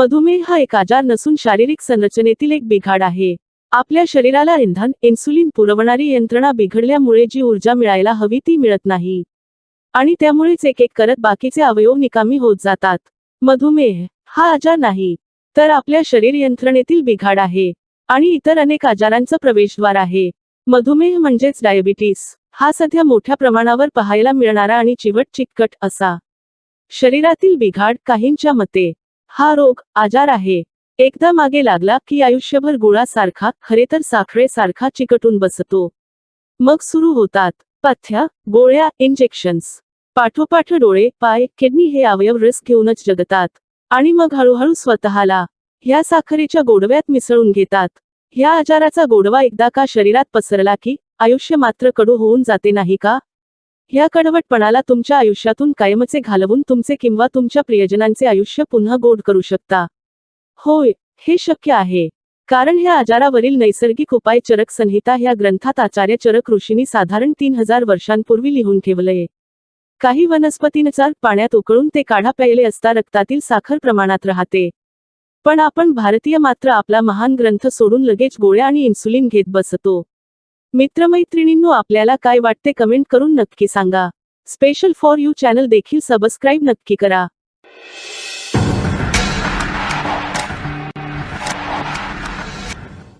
मधुमेह हा एक आजार नसून शारीरिक संरचनेतील एक बिघाड आहे. आपल्या शरीराला इंधन इन्सुलिन पुरवणारी यंत्रणा बिघडल्यामुळे जी ऊर्जा मिळायला हवी ती मिळत नाही. आणि त्यामुळेच एक एक करत बाकीचे अवयव निकामी होत जातात. मधुमेह हा आजार नाही तर आपल्या शरीर यंत्रणेतील बिघाड आहे. आणि इतर अनेक आजारांचं प्रवेशद्वार आहे. मधुमेह म्हणजेच डायबिटीस हा सध्या मोठ्या प्रमाणावर पाहायला मिळणारा आणि चिवट चिकट असा. शरीरातील बिघाड काहींच्या मते हा रोग आजार आहे. एकदा मागे लागला की आयुष्यभर गुळासारखा खरे तर साखरेसारखा चिकटून बसतो. मग सुरू होतात पथ्या गोळ्या इंजेक्शन्स पाठोपाठ डोळे पाय किडनी हे अवयव रिस्क घेऊनच जगतात. आणि मग हळूहळू स्वतःला ह्या साखरेच्या गोडव्यात मिसळून घेतात. ह्या आजाराचा गोडवा एकदा का शरीरात पसरला की आयुष्य मात्र कडू होऊन जाते नाही का? ह्या कडवटपणाला तुमच्या आयुष्यातून कायमचे घालवून तुमचे किंवा तुमच्या प्रियजनांचे आयुष्य पुन्हा गोड करू शकता. होय हे शक्य आहे. कारण ह्या आजारावरील नैसर्गिक उपाय चरक संहिता ह्या ग्रंथात आचार्य चरक ऋषींनी साधारण तीन हजार वर्षांपूर्वी लिहून ठेवलंय. काही वनस्पतींचा पाण्यात उकळून ते काढा प्यायले असता रक्तातील साखर प्रमाणात राहते. पण आपण भारतीय मात्र आपला महान ग्रंथ सोडून लगेच गोळ्या आणि इन्सुलिन घेत बसतो. मित्रमैत्रिणींनो आपल्याला काय वाटते कमेंट करून नक्की सांगा. स्पेशल फॉर यू चॅनल देखील सबस्क्राईब नक्की करा.